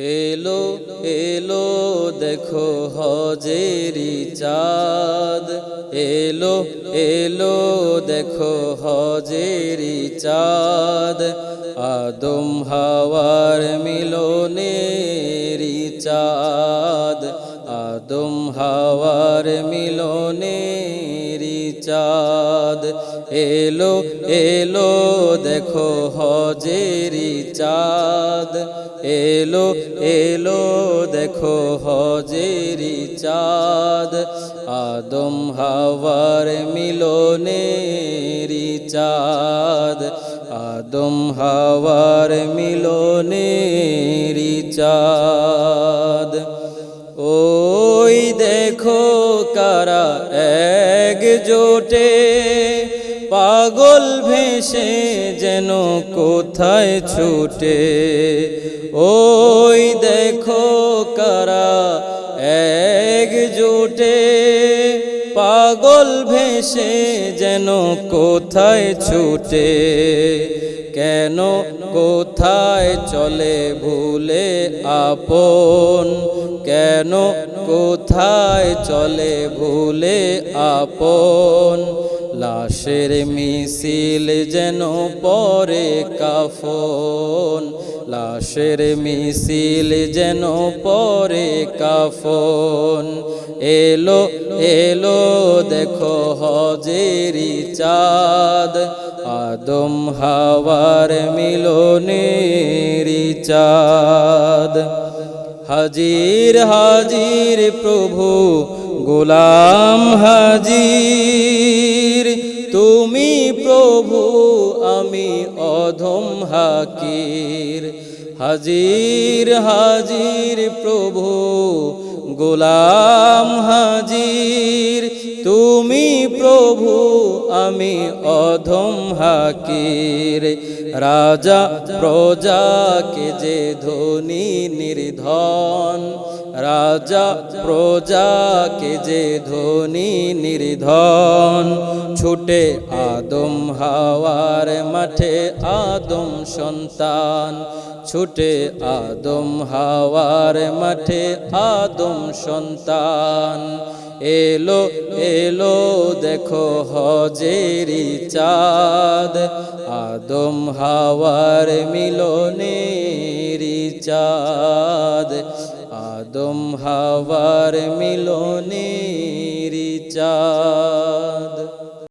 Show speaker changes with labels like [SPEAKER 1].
[SPEAKER 1] এলো এলো, দেখো হজেরি চাঁদ। এলো এলো, দেখো হজেরি চাঁদ। আদম হাওয়ার মিলনেরি চাঁদ। আদম হাওয়ার মিলনেরি চাঁদ। এলো এলো, দেখো হজেরি চাঁদ। এলো এলো, দেখো হজেরি চাঁদ। আদম হাওয়ার মিলনেরি চাঁদ। আদম হাওয়ার মিলনেরি চাঁদ। ওই দেখো কারা জোটে পাগল ভেসে যেন কোথায় ছুটে? ওই পাগল ভেসে যেন কোথায় ছুটে, কেন কোথায় চলে ভুলে আপন, কেন কোথায় চলে ভুলে আপন। লাশের মিছিল যেন পরে কাফন লাশের মিছিল যেন পরে কাফন। এলো এলো, দেখো হজেরি চাঁদ। আদম হাওয়ার মিলনেরি চাঁদ। হাজির হাজির প্রভু, গোলাম হাজির। তুমি প্রভু আমি অধম হাকির। হাজির হাজির প্রভু গোলাম হাজির। তুমি আমি অধম হাকির। রাজা, প্রজাকে যে ধনী নির্ধন। রাজা, প্রজাকে যে ধনী নির্ধন। ছুটে আদম হাওয়ার মাঠে আদম সন্তান। ছুটে আদম হাওয়ার মাঠে আদম সন্তান। এলো এলো দেখো হজেরি চাঁদ। আদম হাওয়ার মিলনেরি চাঁদ। আদম হাওয়ার মিলনেরি চাঁদ।